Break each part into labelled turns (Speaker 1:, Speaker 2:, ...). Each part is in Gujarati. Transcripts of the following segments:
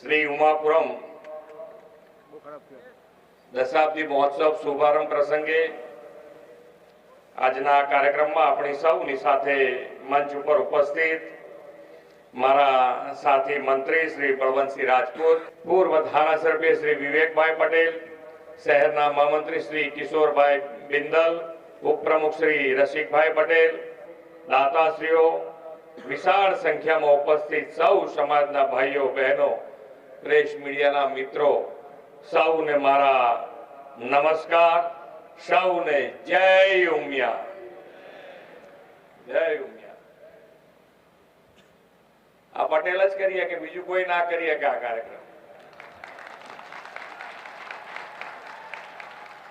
Speaker 1: શ્રી ઉમાપુરમ. દશાબ્દી મહોત્સવ શુભારંભ પ્રસંગે આજના કાર્યક્રમમાં આપણી સૌની સાથે મંચ ઉપર ઉપસ્થિત મારા સાથી મંત્રી શ્રી બળવંતસિંહ રાજપૂત, પૂર્વ ધારાસભ્ય શ્રી વિવેકભાઈ પટેલ, શહેરના મહામંત્રી શ્રી કિશોરભાઈ બિંદલ, ઉપપ્રમુખ શ્રી રસિકભાઈ પટેલ, દાતાશ્રીઓ, વિશાળ સંખ્યામાં ઉપસ્થિત સૌ સમાજના ભાઈઓ, બહેનો પ્રેસ મીડિયાના મિત્રો, સૌને મારા નમસ્કાર, સૌને જય ઉમિયા. જય ઉમિયા. આ પટેલ જ કરીએ કે બીજું કોઈ ના કરીએ કે આ કાર્યક્રમ?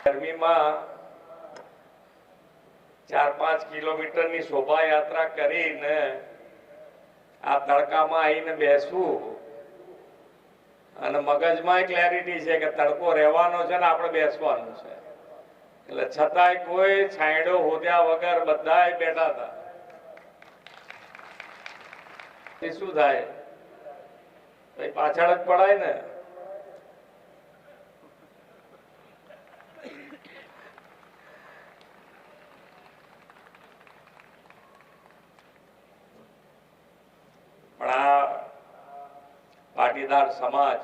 Speaker 1: ગરમીમાં ચાર પાંચ કિલોમીટરની શોભાયાત્રા કરીને આ તડકામાં આવીને બેસવું અને મગજમાં ક્લેરિટી છે કે તડકો રહેવાનો છે ને આપણે બેસવાનું છે. એટલે છતાંય કોઈ છાંયડો હોદ્યા વગર બધા બેઠા હતા. શું થાય? પાછળ જ પડાય ને. પણ આ પાટીદાર સમાજ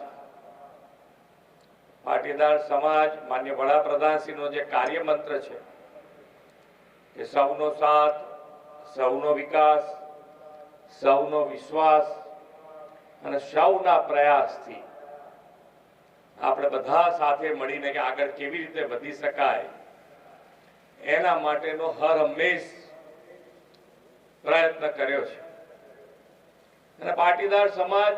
Speaker 1: પાટીદાર સમાજ માન્ય વડાપ્રધાનશ્રીનો જે કાર્યમંત્ર છે કે સૌનો સાથ, સૌનો વિકાસ, સૌનો વિશ્વાસ અને સૌના પ્રયાસથી આપણે બધા સાથે મળીને કે આગળ કેવી રીતે વધી શકાય, એના માટેનો હર હંમેશ પ્રયત્ન કર્યો છે. અને પાટીદાર સમાજ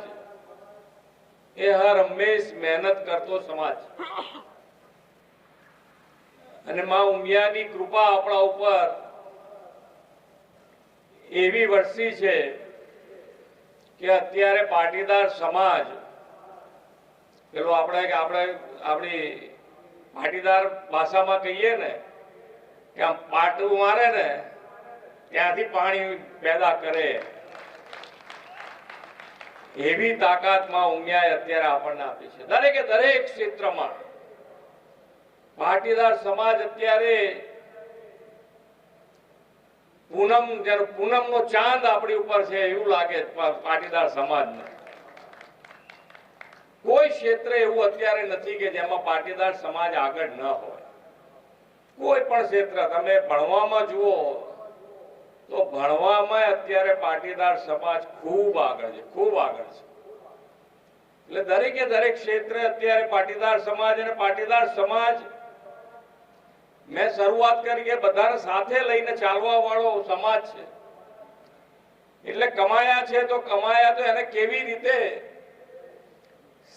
Speaker 1: એ હર હંમેશ મહેનત કરતો સમાજ. અને માં ઉમિયાની કૃપા આપણા ઉપર એવી વરસી છે કે અત્યારે પાટીદાર સમાજ, પેલો આપણે આપણે આપણી પાટીદાર ભાષામાં કહીએ ને, કે આમ પાટું મારે ને, ત્યાંથી પાણી પેદા કરે. એવી તાકાતમાં ઉમિયાએ અત્યારે આપણને આપી છે. દરેકે દરેક ક્ષેત્રમાં પાટીદાર સમાજ અત્યારે પૂનમ, જયારે પૂનમ નો ચાંદ આપણી ઉપર છે એવું લાગે પાટીદાર સમાજને. કોઈ ક્ષેત્ર એવું અત્યારે નથી કે જેમાં પાટીદાર સમાજ આગળ ન હોય. કોઈ પણ ક્ષેત્ર, તમે ભણવામાં જુઓ તો ભણવામાં અત્યારે પાટીદાર સમાજ ખૂબ આગળ છે, ખૂબ આગળ છે. એટલે દરેકે દરેક ક્ષેત્રે અત્યારે પાટીદાર સમાજ અને પાટીદાર સમાજ મેં શરૂઆત કરી કે બધાને સાથે લઈને ચાલવા વાળો સમાજ છે. એટલે કમાયા છે તો કમાયા તો એને કેવી રીતે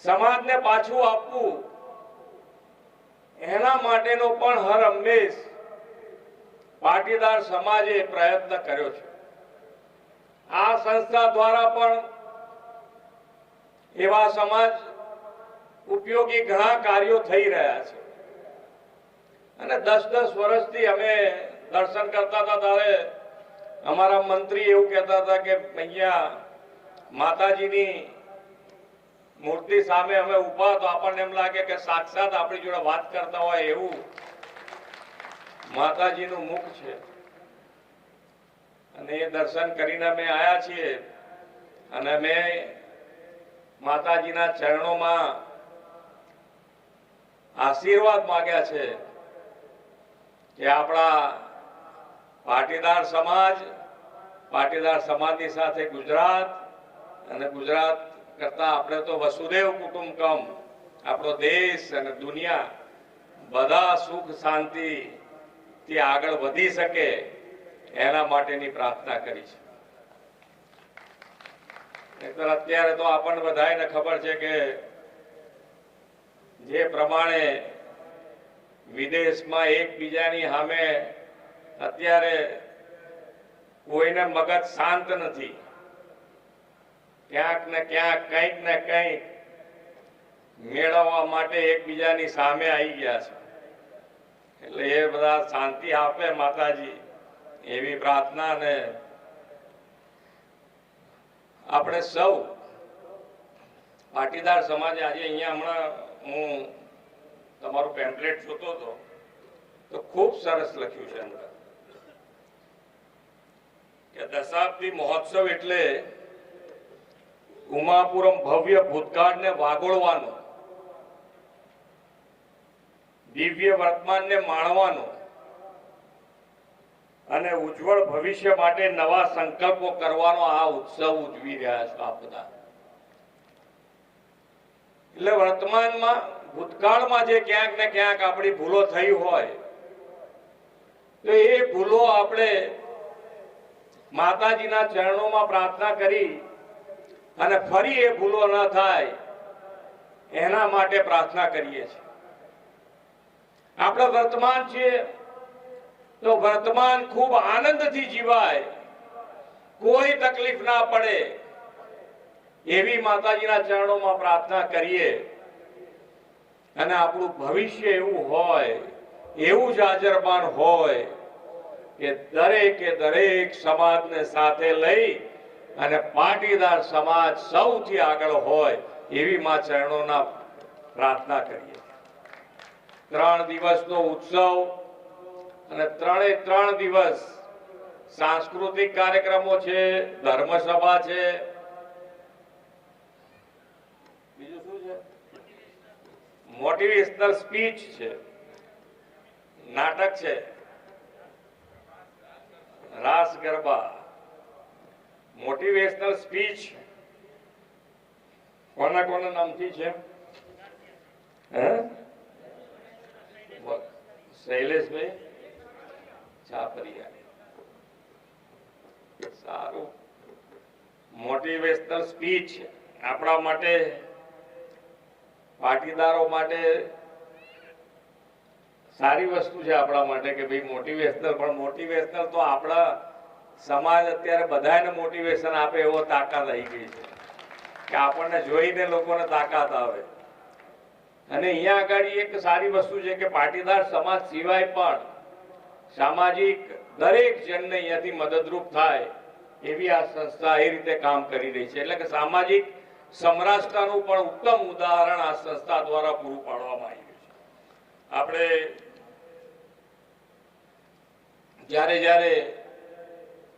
Speaker 1: સમાજને પાછું આપવું? એના માટેનો પણ હર હંમેશ પાટીદાર સમાજે પ્રયત્ન કર્યો છે. આ સંસ્થા દ્વારા પણ એવા સમાજ ઉપયોગી ઘણા કાર્યો થઈ રહ્યા છે. અને દસ દસ વર્ષથી અમે દર્શન કરતા હતા ત્યારે અમારા મંત્રી એવું કહેતા હતા કે અહીંયા માતાજીની મૂર્તિ સામે અમે ઊભા, તો આપણને એમ લાગે કે સાક્ષાત આપણી જોડે વાત કરતા હોય એવું માતાજીનું મુખ છે. અને એ દર્શન કરીને અમે આયા છીએ. અને અમે માતાજીના ચરણોમાં આશીર્વાદ માગ્યા છે કે આપણા પાટીદાર સમાજ, પાટીદાર સમાજની સાથે ગુજરાત અને ગુજરાત કરતા આપણે તો વસુદેવ કુટુંબકમ, આપણો દેશ અને દુનિયા બધા સુખ, શાંતિ થી આગળ વધી શકે, એના માટેની પ્રાર્થના કરી છે. અત્યારે તો આપણને બધાને ખબર છે કે જે પ્રમાણે વિદેશમાં એકબીજાની સામે અત્યારે કોઈને મગજ શાંત નથી, ક્યાંક ને ક્યાંક, કંઈક ને કંઈક મેળવવા માટે એકબીજાની સામે આવી ગયા છે. એટલે એ બધા શાંતિ આપે માતાજી, એવી પ્રાર્થના ને આપણે સૌ પાટીદાર સમાજે આજે અહીંયા હમણાં હું તમારું પેમ્પલેટ જોતો હતો, તો ખૂબ સરસ લખ્યું છે અંદર. કે દશાબ્દી મહોત્સવ એટલે ઉમાપુરમ ભવ્ય ભૂતકાળને વાગોળવાનો દિવ્ય વર્તમાનને માણવાનો અને ઉજ્જવળ ભવિષ્ય માટે નવા સંકલ્પો કરવાનો આ ઉત્સવ ઉજવી રહ્યા છો આ બધા. એટલે વર્તમાનમાં, ભૂતકાળમાં જે ક્યાંક ને ક્યાંક આપણી ભૂલો થઈ હોય, તો એ ભૂલો આપણે માતાજીના ચરણોમાં પ્રાર્થના કરી અને ફરી એ ભૂલો ન થાય, એના માટે પ્રાર્થના કરીએ છીએ. આપણે વર્તમાન છીએ તો વર્તમાન ખૂબ આનંદથી જીવાય. કોઈ તકલીફ ના પડે. એવી માતાજીના ચરણોમાં પ્રાર્થના કરીએ. અને આપણું ભવિષ્ય એવું હોય, એવું જ હાજરમાન હોય, કે દરેકે દરેક સમાજને સાથે લઈ અને પાટીદાર સમાજ સૌથી આગળ હોય, એવી માં ચરણોના પ્રાર્થના કરીએ. ત્રણ દિવસનો ઉત્સવ અને ત્રણે ત્રણ દિવસ સાંસ્કૃતિક કાર્યક્રમો છે, ધર્મસભા છે. મોટિવેશનલ સ્પીચ છે. નાટક છે. રાસ ગરબા. Motivational speech. કોના કોના નામથી છે? હે? વ- શૈલેષભાઈ છાપરિયા સારું મોટિવેશનલ સ્પીચ આપણા માટે, પાટીદારો માટે સારી વસ્તુ છે આપણા માટે કે ભાઈ મોટિવેશનલ પણ મોટિવેશનલ તો આપણા સમાજ અત્યારે બધાને મોટિવેશન આપે એવો તાકાત આવી ગઈ છે. કે આપણને જોઈને લોકોને તાકાત આવે. અને અહીંયા આગળ એક સારી વસ્તુ છે કે પાટીદાર સમાજ સિવાય પણ સામાજિક દરેક જણને અહીંયાથી મદદરૂપ થાય એવી આ સંસ્થા એ રીતે કામ કરી રહી છે. એટલે કે સામાજિક સમરસતાનું પણ ઉત્તમ ઉદાહરણ આ સંસ્થા દ્વારા પૂરું પાડવામાં આવ્યું છે. આપણે જ્યારે જ્યારે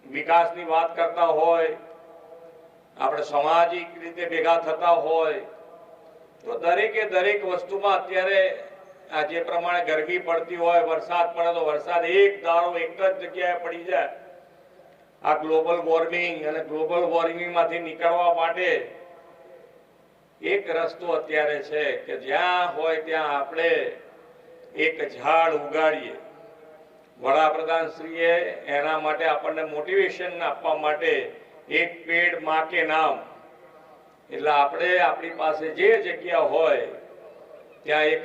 Speaker 1: વિકાસની વાત કરતા હોય, આપણે સામાજિક રીતે ભેગા થતા હોય તો દરેકે દરેક વસ્તુમાં અત્યારે, આ જે પ્રમાણે ગરમી પડતી હોય, વરસાદ પડે તો વરસાદ એક દારો એક જ જગ્યાએ પડી જાય. આ ગ્લોબલ વોર્મિંગ અને ગ્લોબલ વોર્મિંગમાંથી નીકળવા માટે એક રસ્તો અત્યારે છે કે જ્યાં હોય ત્યાં આપણે એક ઝાડ ઉગાડીએ. વડાપ્રધાન શ્રીએ એના માટે આપણને મોટિવેશન આપવા માટે એક પેડમાં નામ એટલે આપણે આપણી પાસે જે જગ્યા હોય ત્યાં એક